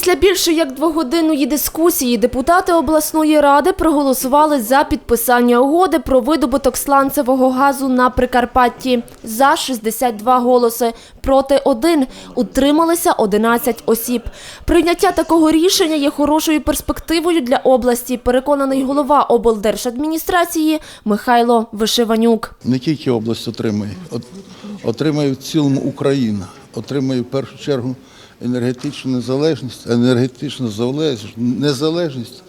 Після більше як двогодинної дискусії депутати обласної ради проголосували за підписання угоди про видобуток сланцевого газу на Прикарпатті. За 62 голоси, проти 1. Утрималися 11 осіб. Прийняття такого рішення є хорошою перспективою для області, переконаний голова облдержадміністрації Михайло Вишиванюк. не тільки область отримає, отримає в цілому Україна, отримає в першу чергу енергетичну незалежність, а енергетична залежність, незалежність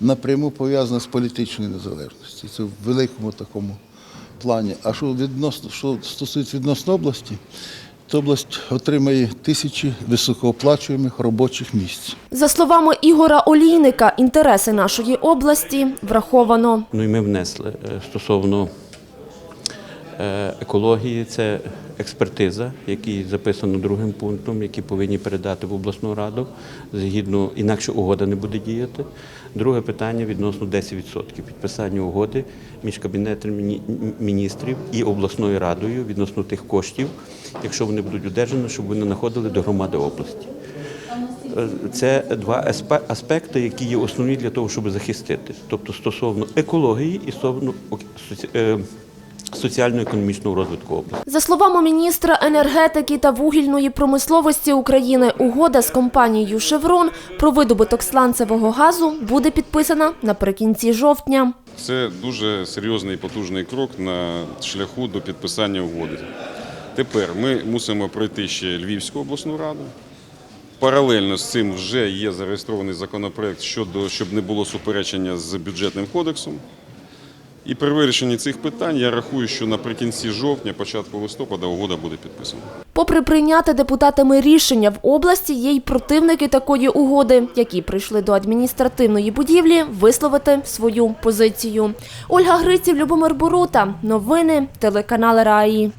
напряму пов'язана з політичною незалежністю. Це в великому такому плані. А що відносно що стосується відносно області, то область отримає тисячі високооплачуємих робочих місць. За словами Ігора Олійника, інтереси нашої області враховано. Ну і ми внесли е, стосовно екології, це експертиза, який записано другим пунктом, які повинні передати в обласну раду. Згідно, інакше угода не буде діяти. Друге питання відносно 10% підписання угоди між кабінетом міністрів і обласною радою відносно тих коштів, якщо вони будуть одержані, щоб вони находили до громади області. Е, Це два аспе- аспекти, які є основні для того, щоб захистити. Тобто стосовно екології і стосовно е, соціально-економічного розвитку області. За словами міністра енергетики та вугільної промисловості України, угода з компанією «Шеврон» про видобуток сланцевого газу буде підписана наприкінці жовтня. Це дуже серйозний і потужний крок на шляху до підписання угоди. Тепер ми мусимо пройти ще Львівську обласну раду. Паралельно з цим вже є зареєстрований законопроект щодо, щоб не було суперечення з бюджетним кодексом. І при вирішенні цих питань я рахую, що наприкінці жовтня, початку листопада угода буде підписана. Попри прийняти депутатами рішення в області, є й противники такої угоди, які прийшли до адміністративної будівлі висловити свою позицію. Ольга Гриців, Любомир Борута. Новини телеканал Раї.